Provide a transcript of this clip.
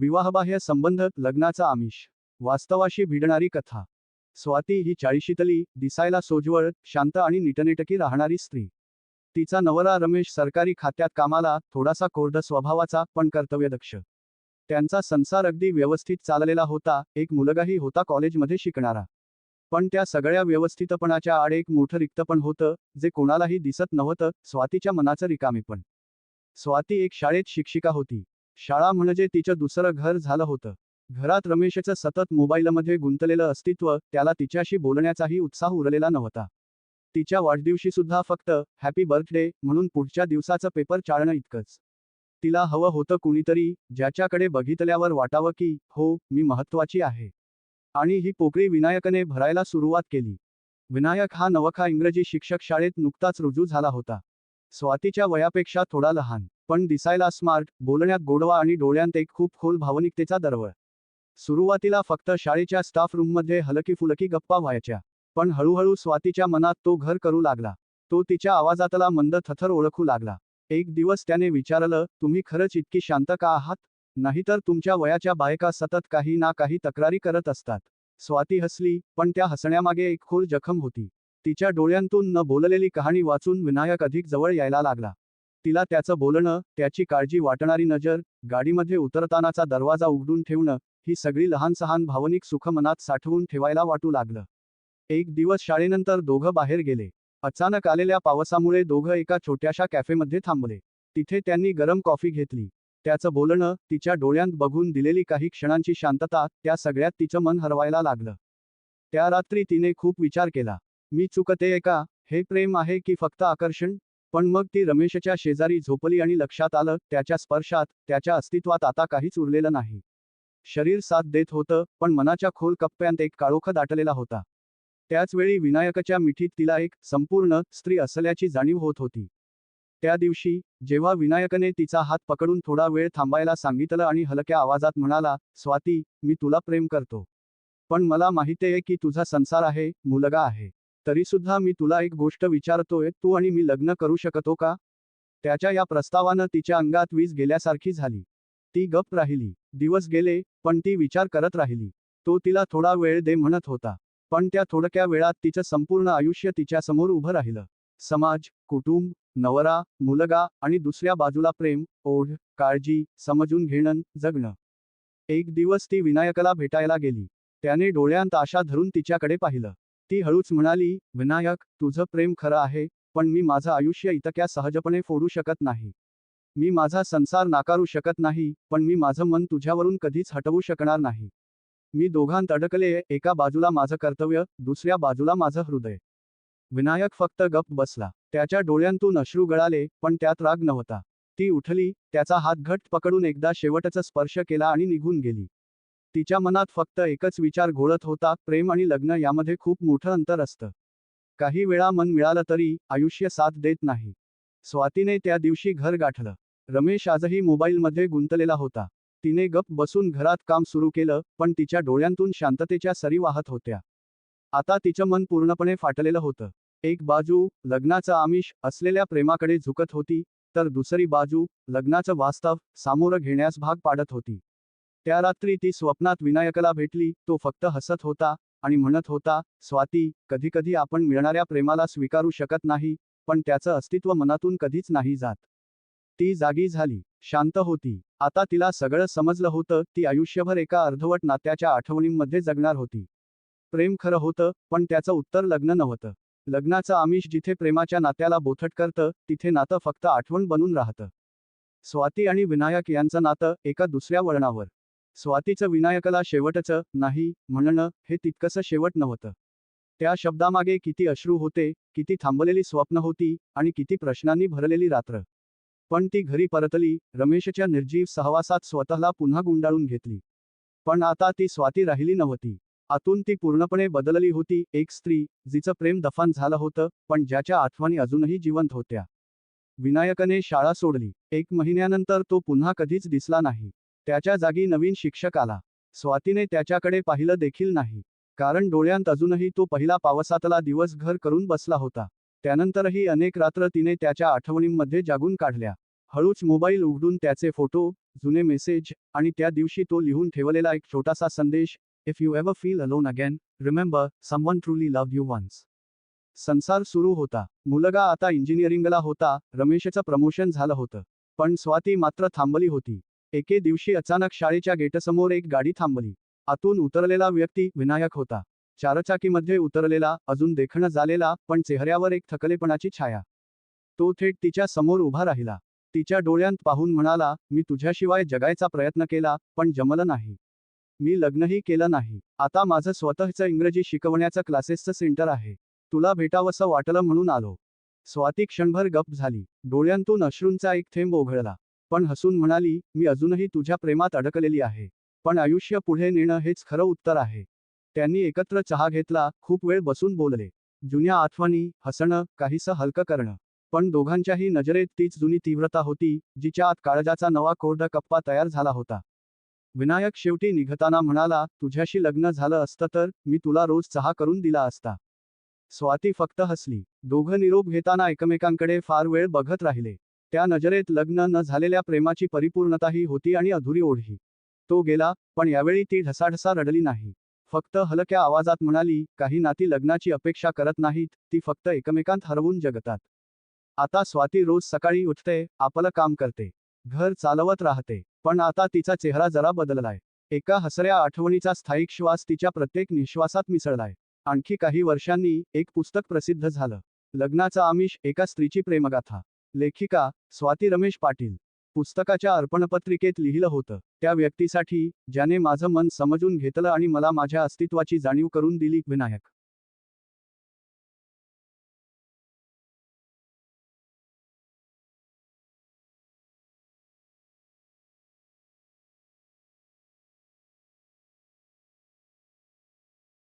विवाहबाह्य संबंध लग्नाचा आमिष. वास्तवाशी भिडणारी कथा. स्वाती ही चाळीशीतली दिसायला सोज्वळ शांत आणि निटनेटकी राहणारी स्त्री. तिचा नवरा रमेश सरकारी खात्यात कामाला थोडासा कोरड स्वभावाचा पण कर्तव्यदक्ष. त्यांचा संसार अगदी व्यवस्थित चाललेला होता एक मुलगाही होता कॉलेजमध्ये शिकणारा. पण त्या सगळ्या व्यवस्थितपणाच्या आड एक मोठं रिक्तपण होतं जे कोणालाही दिसत नव्हतं स्वातीच्या मनाचं रिकामेपण. स्वाती एक शाळेत शिक्षिका होती. शाळा म्हणजे तिचं दुसरं घर झालं होतं. घरात रमेशचं सतत मोबाईलमध्ये गुंतलेलं अस्तित्व त्याला तिच्याशी बोलण्याचाही उत्साह उरलेला नव्हता. तिच्या वाढदिवशी सुद्धा फक्त हॅपी बर्थडे म्हणून पुढच्या दिवसाचं पेपर चाळणं इतकंच. तिला हवं होतं कुणीतरी ज्याच्याकडे बघितल्यावर वाटावं की हो मी महत्वाची आहे. आणि ही पोकळी विनायकने भरायला सुरुवात केली. विनायक हा नवखा इंग्रजी शिक्षक शाळेत नुकताच रुजू झाला होता. स्वातीच्या वयापेक्षा थोडा लहान. पण दिसायला स्मार्ट बोलण्यात गोडवा आणि डोळ्यांत एक खूप खोल भावनिकतेचा दरवळ. सुरुवातीला फक्त शाळेच्या स्टाफ रूममध्ये हलकी फुलकी गप्पा व्हायच्या पण हळूहळू स्वातीच्या मनात तो घर करू लागला. तो तिच्या आवाजातला मंद थथर ओळखू लागला. एक दिवस त्याने विचारलं तुम्ही खरंच इतकी शांत का आहात? नाहीतर तुमच्या वयाच्या बायका सतत काही ना काही तक्रारी करत असतात. स्वाती हसली पण त्या हसण्यामागे एक खोल जखम होती. तिच्या डोळ्यांतून न बोललेली कहाणी वाचून विनायक अधिक जवळ यायला लागला. तिला त्याचं बोलणं त्याची काळजी वाटणारी नजर गाडीमध्ये उतरतानाचा दरवाजा उघडून ठेवणं ही सगळी लहान सहान भावनिक सुख मनात साठवून ठेवायला वाटू लागलं. एक दिवस शाळेनंतर दोघं बाहेर गेले. अचानक आलेल्या पावसामुळे दोघं एका छोट्याशा कॅफेमध्ये थांबले. तिथे त्यांनी गरम कॉफी घेतली. त्याचं बोलणं तिच्या डोळ्यांत बघून दिलेली काही क्षणांची शांतता त्या सगळ्यात तिचं मन हरवायला लागलं. त्या रात्री तिने खूप विचार केला. मी चुकते का हे प्रेम आहे की फक्त आकर्षण? पण मग ती रमेशच्या शेजारी झोपली आणि लक्षात आलं त्याच्या स्पर्शात त्याच्या अस्तित्वात आता काहीच उरलेलं नाही. शरीर साथ देत होतं पण मनाच्या खोल कप्प्यांत एक काळोख दाटलेला होता. त्याचवेळी विनायकाच्या मिठीत तिला एक संपूर्ण स्त्री असल्याची जाणीव होत होती. त्या दिवशी जेव्हा विनायकने तिचा हात पकडून थोडा वेळ थांबायला सांगितलं आणि हलक्या आवाजात म्हणाला स्वाती मी तुला प्रेम करतो. पण मला माहितीये की तुझा संसार आहे मुलगा आहे. तरीसुद्धा मी तुला एक गोष्ट विचारतोय तू आणि मी लग्न करू शकतो का? त्याच्या या प्रस्तावानं तिच्या अंगात वीज गेल्यासारखी झाली. ती गप राहिली. दिवस गेले पण ती विचार करत राहिली. तो तिला थोडा वेळ दे म्हणत होता. पण त्या थोडक्या वेळात तिचं संपूर्ण आयुष्य तिच्यासमोर उभं राहिलं. समाज कुटुंब नवरा मुलगा आणि दुसऱ्या बाजूला प्रेम ओढ काळजी समजून घेणं जगणं. एक दिवस ती विनायकला भेटायला गेली. त्याने डोळ्यांत आशा धरून तिच्याकडे पाहिलं. ती हळूच म्हणाली विनायक तुझं प्रेम खरं आहे पण मी माझं आयुष्य इतक्या सहजपणे फोडू शकत नाही. मी माझा संसार नाकारू शकत नाही पण मी माझं मन तुझ्यावरून कधीच हटवू शकणार नाही. मी दोघांत अडकले एका बाजूला माझं कर्तव्य दुसऱ्या बाजूला माझं हृदय विनायक फक्त गप बसला. त्याच्या डोळ्यांतून अश्रू गळाले पण त्यात राग नव्हता. ती उठली त्याचा हात घट पकडून एकदा शेवटचा स्पर्श केला आणि निघून गेली. तिच्या मनात फक्त एकच विचार घोळत होता प्रेम आणि लग्न यामध्ये खूप मोठं अंतर असतं. काही वेळा मन मिळालं तरी आयुष्य साथ देत नाही. स्वातीने त्या दिवशी घर गाठलं. रमेश आजही मोबाईलमध्ये गुंतलेला होता. तिने गप बसून घरात काम सुरू केलं पण तिच्या डोळ्यांतून शांततेच्या सरी वाहत होत्या. आता तिचं मन पूर्णपणे फाटलेलं होतं. एक बाजू लग्नाचं आमिष असलेल्या प्रेमाकडे झुकत होती तर दुसरी बाजू लग्नाचं वास्तव सामोरं घेण्यास भाग पाडत होती. त्या रात्री ती स्वप्नात विनायकला भेटली तो फक्त हसत होता आणि म्हणत होता स्वाती कधीकधी आपण मिळणाऱ्या प्रेमाला स्वीकारू शकत नाही पण त्याचं अस्तित्व मनातून कधीच नाही जात. ती जागी झाली शांत होती. आता तिला सगळं समजलं होतं ती आयुष्यभर एका अर्धवट नात्याच्या आठवणींमध्ये जगणार होती. प्रेम खरं होतं पण त्याचं उत्तर लग्न नव्हतं. लग्नाचं आमिष जिथे प्रेमाच्या नात्याला बोथट करतं तिथे नातं फक्त आठवण बनून राहतं. स्वाती आणि विनायक यांचं नातं एका दुसऱ्या वळणावर. स्वातीचं विनायकला शेवटचं नाही म्हणणं हे तितकंसं शेवट नव्हतं. त्या शब्दामागे किती अश्रू होते किती थांबलेली स्वप्न होती आणि किती प्रश्नांनी भरलेली रात्र. पण ती घरी परतली रमेशच्या निर्जीव सहवासात स्वतःला पुन्हा गुंडाळून घेतली. पण आता ती स्वाती राहिली नव्हती. आतून ती पूर्णपणे बदलली होती एक स्त्री जिचं प्रेम दफान झालं होतं पण ज्याच्या आठवणी अजूनही जिवंत होत्या. विनायकने शाळा सोडली. एक महिन्यानंतर तो पुन्हा कधीच दिसला नाही. त्याच्या जागी नवीन शिक्षक आला. स्वातीने त्याच्याकडे पाहिलं देखील नाही. कारण डोळ्यांत अजूनही तो पहिला पावसातला दिवस घर करून बसला होता. त्यानंतरही अनेक रात्र तिने त्याच्या आठवणींमध्ये जागून काढल्या. हळूच मोबाईल उघडून त्याचे फोटो जुने मेसेज आणि त्या दिवशी तो लिहून ठेवलेला एक छोटासा संदेश if you ever feel alone again remember someone truly love you once संसार सुरू होता. मुलगा आता इंजिनिअरिंगला होता. रमेशचं प्रमोशन झालं होतं. पण स्वाती मात्र थांबली होती. एके दिवशी अचानक शाळेच्या गेटसमोर एक गाडी थांबली. आतून उतरलेला व्यक्ती विनायक होता. चारचाकीमध्ये उतरलेला अजून देखणं झालेला पण चेहऱ्यावर एक थकलेपणाची छाया. तो थेट तिच्या समोर उभा राहिला. तिच्या डोळ्यांत पाहून म्हणाला मी तुझ्याशिवाय जगायचा प्रयत्न केला पण जमलं नाही. मी लग्नही केलं नाही. आता माझं स्वतःचं इंग्रजी शिकवण्याचं क्लासेसचं सेंटर आहे. तुला भेटावंसं वाटलं म्हणून आलो. स्वाती क्षणभर गप झाली. डोळ्यांतून अश्रूंचा एक थेंब ओघळला. पण हसून म्हणाली मी अजूनही तुझ्या प्रेमात अडकलेली आहे. पण आयुष्य पुढे नेणं हेच खरं उत्तर आहे. त्यांनी एकत्र चहा घेतला खूप वेळ बसून बोलले. जुन्या आठवणी हसणं काहीसं हलकं करणं. पण दोघांच्याही नजरेत तीच जुनी तीव्रता होती जिच्या आत काळजाचा नवा कोरडा कप्पा तयार झाला होता. विनायक शेवटी निघताना म्हणाला तुझ्याशी लग्न झालं असतं तर मी तुला रोज चहा करून दिला असता. स्वाती फक्त हसली. दोघं निरोप घेताना एकमेकांकडे फार वेळ बघत राहिले. त्या नजरेत लग्न न झालेल्या प्रेमाची परिपूर्णताही होती आणि अधुरी ओढही. तो गेला पण यावेळी ती ढसाढसा रडली नाही. फक्त हलक्या आवाजात म्हणाली काही नाती लग्नाची अपेक्षा करत नाहीत ती फक्त एकमेकांत हरवून जगतात. आता स्वाती रोज सकाळी उठते आपलं काम करते. घर चालवत राहते पण आता तिचा चेहरा जरा बदललाय. एका हसऱ्या आठवणीचा स्थायिक श्वास तिच्या प्रत्येक निश्वासात मिसळलाय. आणखी काही वर्षांनी एक पुस्तक प्रसिद्ध झालं. लग्नाचा आमिष एका स्त्रीची प्रेमगाथा. लेखिका स्वाती रमेश पाटील. पुस्तकाच्या अर्पणपत्रिकेत लिहिलं होतं. त्या व्यक्तीसाठी ज्याने माझं मन समजून घेतलं आणि मला माझ्या अस्तित्वाची जाणीव करून दिली विनायक.